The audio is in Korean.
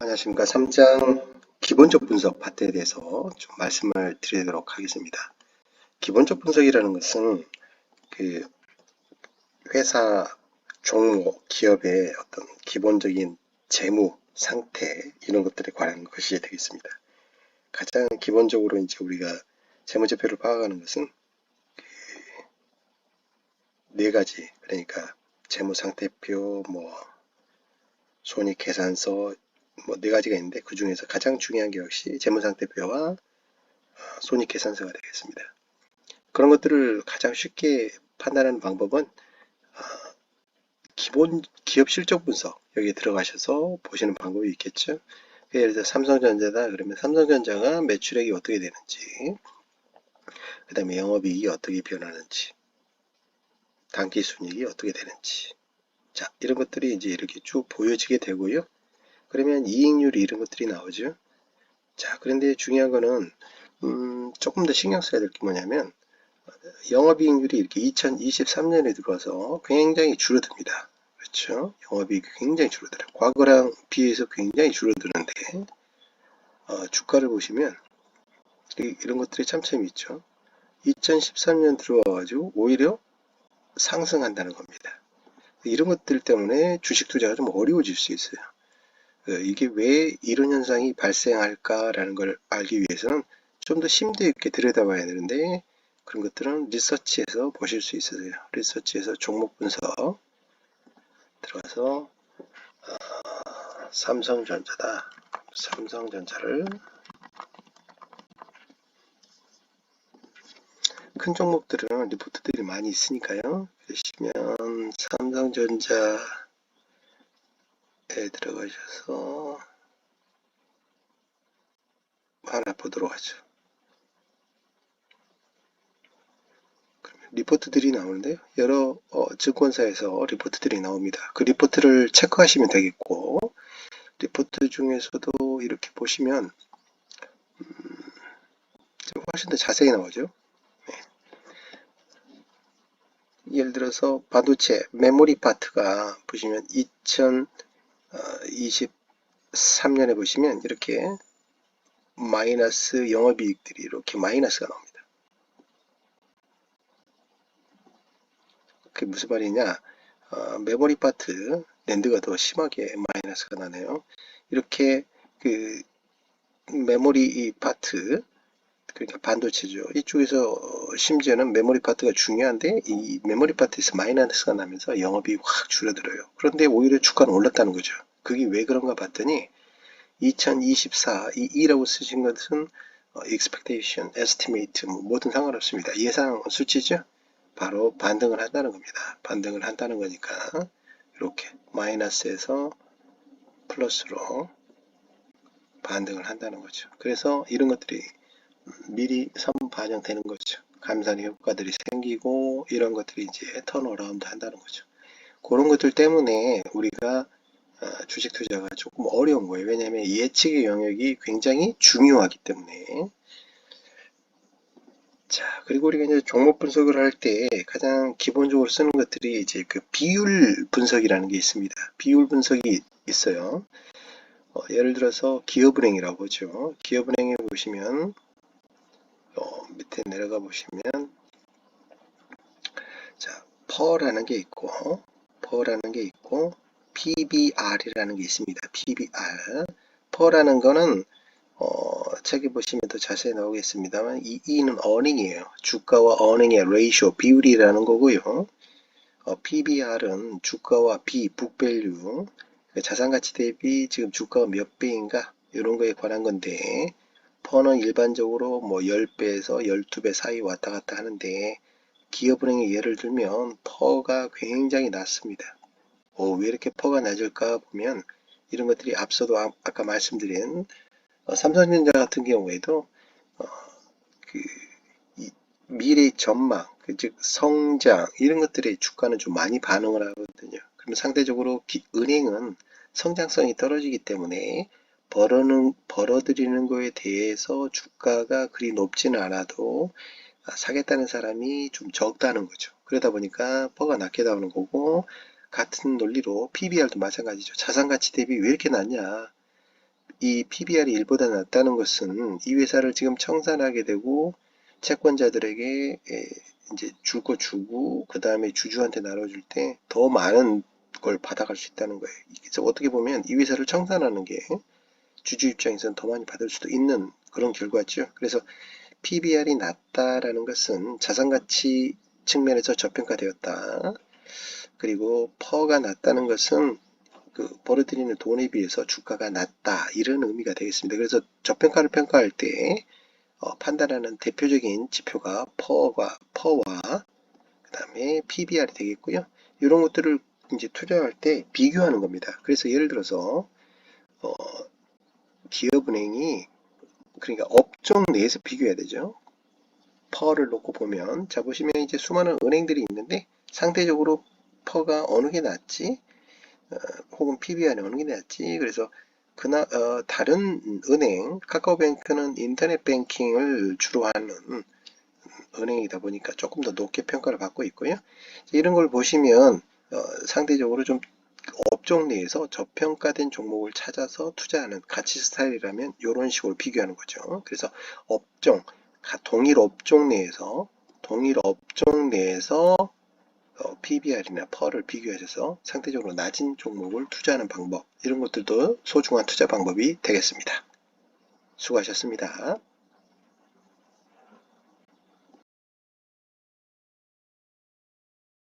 안녕하십니까. 3장 기본적 분석 파트에 대해서 좀 말씀을 드리도록 하겠습니다. 기본적 분석이라는 것은 그 회사 종목, 기업의 어떤 기본적인 재무 상태 이런 것들에 관한 것이 되겠습니다. 가장 기본적으로 이제 우리가 재무제표를 파악하는 것은 그네 가지 그러니까 재무상태표, 뭐 손익계산서 뭐 네 가지가 있는데 그 중에서 가장 중요한 게 역시 재무상태표와 어, 손익계산서가 되겠습니다. 그런 것들을 가장 쉽게 판단하는 방법은 어, 기본 기업 실적 분석 여기에 들어가셔서 보시는 방법이 있겠죠. 예를 들어 삼성전자다 그러면 삼성전자가 매출액이 어떻게 되는지 그 다음에 영업이익이 어떻게 변하는지 단기 순이익이 어떻게 되는지 자 이런 것들이 이제 이렇게 쭉 보여지게 되고요. 그러면 이익률이 이런 것들이 나오죠. 자, 그런데 중요한 거는 음, 조금 더 신경 써야 될 게 뭐냐면 영업이익률이 이렇게 2023년에 들어와서 굉장히 줄어듭니다. 그렇죠? 영업이익이 굉장히 줄어들어요. 과거랑 비해서 굉장히 줄어드는데 어, 주가를 보시면 이런 것들이 참 재미있죠. 2013년 들어와가지고 오히려 상승한다는 겁니다. 이런 것들 때문에 주식 투자가 좀 어려워질 수 있어요. 그 이게 왜 이런 현상이 발생할까라는 걸 알기 위해서는 좀 더 심도 있게 들여다봐야 되는데 그런 것들은 리서치에서 보실 수 있으세요. 리서치에서 종목 분석 들어가서 어, 삼성전자다. 삼성전자를 큰 종목들은 리포트들이 많이 있으니까요. 보시면 삼성전자 에 들어가셔서 하나 보도록 하죠. 리포트들이 나오는데요. 여러 어, 증권사에서 리포트들이 나옵니다. 그 리포트를 체크하시면 되겠고 리포트 중에서도 이렇게 보시면 음, 훨씬 더 자세히 나오죠. 네. 예를 들어서 반도체 메모리 파트가 보시면 2000 23년에 보시면 이렇게 마이너스 영업이익들이 이렇게 마이너스가 나옵니다. 그게 무슨 말이냐? 어, 메모리 파트 랜드가 더 심하게 마이너스가 나네요. 이렇게 그 메모리 이 파트 그러니까 반도체죠. 이쪽에서 심지어는 메모리 파트가 중요한데 이 메모리 파트에서 마이너스가 나면서 영업이 확 줄어들어요. 그런데 오히려 주가는 올랐다는 거죠. 그게 왜 그런가 봤더니 2024 이 2라고 쓰신 것은 어, expectation, estimate 뭐 뭐든 상관없습니다. 예상 수치죠. 바로 반등을 한다는 겁니다. 반등을 한다는 거니까 이렇게 마이너스에서 플러스로 반등을 한다는 거죠. 그래서 이런 것들이 미리 선반영되는 거죠. 감산의 효과들이 생기고 이런 것들이 이제 턴어라운드 한다는 거죠. 그런 것들 때문에 우리가 어, 주식 투자가 조금 어려운 거예요. 왜냐하면 예측의 영역이 굉장히 중요하기 때문에. 자, 그리고 우리가 이제 종목 분석을 할 때 가장 기본적으로 쓰는 것들이 이제 그 비율 분석이라는 게 있습니다. 비율 분석이 있어요. 어, 예를 들어서 기업은행이라고 보죠. 기업은행에 보시면 어, 밑에 내려가 보시면 자, 퍼라는 게 있고 퍼라는 게 있고 PBR이라는 게 있습니다. PBR. 퍼라는 거는 어, 책에 보시면 더 자세히 나오겠습니다만 이 E는 earning이에요. 주가와 earning의 ratio 비율이라는 거고요. 어, PBR은 주가와 book value 자산가치 대비 지금 주가가 몇 배인가 이런 거에 관한 건데 퍼는 일반적으로 뭐 10배에서 12배 사이 왔다 갔다 하는데 기업은행의 예를 들면 퍼가 굉장히 낮습니다. 어, 왜 이렇게 퍼가 낮을까 보면 이런 것들이 앞서도 아, 까 말씀드린 어, 삼성전자 같은 경우에도 어, 그 미래 전망, 그 즉 성장 이런 것들의 주가는 좀 많이 반응을 하거든요. 그러면 상대적으로 기, 은행은 성장성이 떨어지기 때문에 벌어는 벌어들이는 거에 대해서 주가가 그리 높지는 않아도 아, 사겠다는 사람이 좀 적다는 거죠. 그러다 보니까 퍼가 낮게 나오는 거고 같은 논리로 PBR도 마찬가지죠. 자산가치 대비 왜 이렇게 낮냐? 이 PBR이 1보다 낮다는 것은 이 회사를 지금 청산하게 되고 채권자들에게 에, 이제 줄 거 주고 그 다음에 주주한테 나눠줄 때 더 많은 걸 받아갈 수 있다는 거예요. 그래서 어떻게 보면 이 회사를 청산하는 게 주주 입장에서는 더 많이 받을 수도 있는 그런 결과죠. 그래서 PBR이 낮다라는 것은 자산가치 측면에서 저평가되었다. 그리고 퍼가 낮다는 것은 그 벌어들이는 돈에 비해서 주가가 낮다 이런 의미가 되겠습니다. 그래서 저평가를 평가할 때 어, 판단하는 대표적인 지표가 퍼와 퍼와 그다음에 PBR이 되겠고요. 이런 것들을 이제 투자할 때 비교하는 겁니다. 그래서 예를 들어서 어, 기업은행이 그러니까 업종 내에서 비교해야 되죠. 퍼를 놓고 보면 자 보시면 이제 수많은 은행들이 있는데 상대적으로 퍼가 어느 게 낫지? 어, 혹은 PBR이 어느 게 낫지? 그래서 그나 어, 다른 은행 카카오뱅크는 인터넷 뱅킹을 주로 하는 은행이다 보니까 조금 더 높게 평가를 받고 있고요. 이런 걸 보시면 어, 상대적으로 좀 업종 내에서 저평가된 종목을 찾아서 투자하는 가치 스타일이라면 이런 식으로 비교하는 거죠. 그래서 업종, 가- 동일 업종 내에서 동일 업종 내에서 어, PBR이나 펄을 비교하셔서 상대적으로 낮은 종목을 투자하는 방법 이런 것들도 소중한 투자 방법이 되겠습니다. 수고하셨습니다.